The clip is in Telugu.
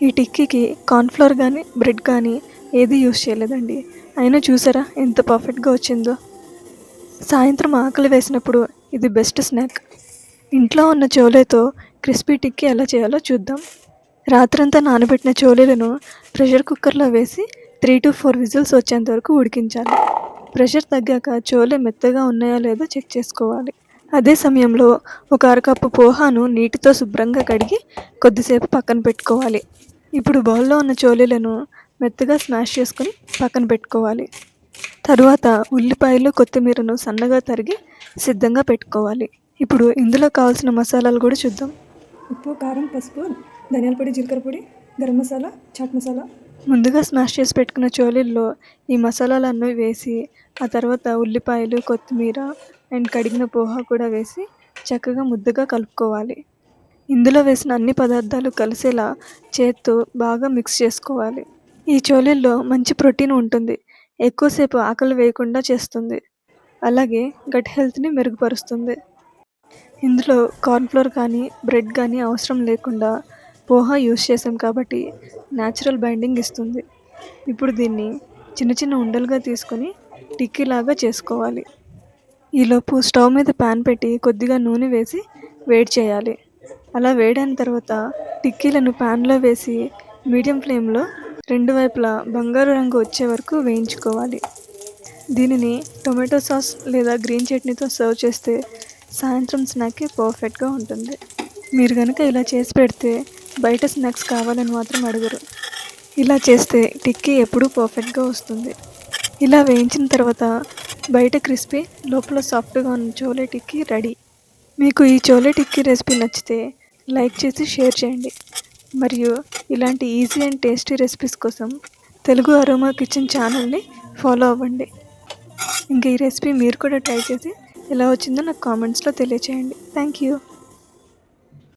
ఈ టిక్కీకి కార్న్ఫ్లవర్ కానీ బ్రెడ్ కానీ ఏది యూస్ చేయలేదండి. అయినా చూసారా ఎంత పర్ఫెక్ట్గా వచ్చిందో. సాయంత్రం ఆకలి వేసినప్పుడు ఇది బెస్ట్ స్నాక్. ఇంట్లో ఉన్న చోలేతో క్రిస్పీ టిక్కీ ఎలా చేయాలో చూద్దాం. రాత్రంతా నానబెట్టిన చోలేలను ప్రెషర్ కుక్కర్లో వేసి త్రీ టు ఫోర్ విజిల్స్ వచ్చేంత వరకు ఉడికించాలి. ప్రెషర్ తగ్గాక చోలే మెత్తగా ఉన్నాయా లేదో చెక్ చేసుకోవాలి. అదే సమయంలో ఒక అరకప్పు పోహాను నీటితో శుభ్రంగా కడిగి కొద్దిసేపు పక్కన పెట్టుకోవాలి. ఇప్పుడు బౌల్లో ఉన్న చోలీలను మెత్తగా స్మాష్ చేసుకొని పక్కన పెట్టుకోవాలి. తరువాత ఉల్లిపాయలు కొత్తిమీరను సన్నగా తరిగి సిద్ధంగా పెట్టుకోవాలి. ఇప్పుడు ఇందులో కావాల్సిన మసాలాలు కూడా చూద్దాం. ఉప్పు కారం పసుపు ధనియాల పొడి జీలకర్ర పొడి గరం మసాలా చాట్ మసాలా. ముందుగా స్మాష్ చేసి పెట్టుకున్న చోలీల్లో ఈ మసాలాలన్నీ వేసి ఆ తర్వాత ఉల్లిపాయలు కొత్తిమీర అండ్ కడిగిన పోహా కూడా వేసి చక్కగా ముద్దగా కలుపుకోవాలి. ఇందులో వేసిన అన్ని పదార్థాలు కలిసేలా చేత్తో బాగా మిక్స్ చేసుకోవాలి. ఈ చోలీల్లో మంచి ప్రోటీన్ ఉంటుంది. ఎక్కువసేపు ఆకలి వేయకుండా చేస్తుంది. అలాగే గట్ హెల్త్ని మెరుగుపరుస్తుంది. ఇందులో కార్న్ఫ్లోర్ కానీ బ్రెడ్ కానీ అవసరం లేకుండా పోహా యూస్ చేసాం కాబట్టి న్యాచురల్ బైండింగ్ ఇస్తుంది. ఇప్పుడు దీన్ని చిన్న చిన్న ఉండలుగా తీసుకొని టిక్కీలాగా చేసుకోవాలి. ఈలోపు స్టవ్ మీద ప్యాన్ పెట్టి కొద్దిగా నూనె వేసి వేడి చేయాలి. అలా వేడైన తర్వాత టిక్కీలను ప్యాన్లో వేసి మీడియం ఫ్లేమ్లో రెండు వైపులా బంగారు రంగు వచ్చే వరకు వేయించుకోవాలి. దీనిని టొమాటో సాస్ లేదా గ్రీన్ చట్నీతో సర్వ్ చేస్తే సాయంత్రం స్నాక్కి పర్ఫెక్ట్గా ఉంటుంది. మీరు కనుక ఇలా చేసి పెడితే బయట స్నాక్స్ కావాలని మాత్రం అడగరు. ఇలా చేస్తే టిక్కీ ఎప్పుడూ పర్ఫెక్ట్గా వస్తుంది. ఇలా వేయించిన తర్వాత బయట క్రిస్పీ లోపల సాఫ్ట్గా ఉన్న చోలే టిక్కీ రెడీ. మీకు ఈ చోలే టిక్కీ రెసిపీ నచ్చితే లైక్ చేసి షేర్ చేయండి. మరియు ఇలాంటి ఈజీ అండ్ టేస్టీ రెసిపీస్ కోసం తెలుగు అరోమా కిచెన్ ఛానల్ని ఫాలో అవ్వండి. ఇంకా ఈ రెసిపీ మీరు కూడా ట్రై చేసి ఎలా వచ్చిందో నాకు కామెంట్స్లో తెలియచేయండి. Thank you.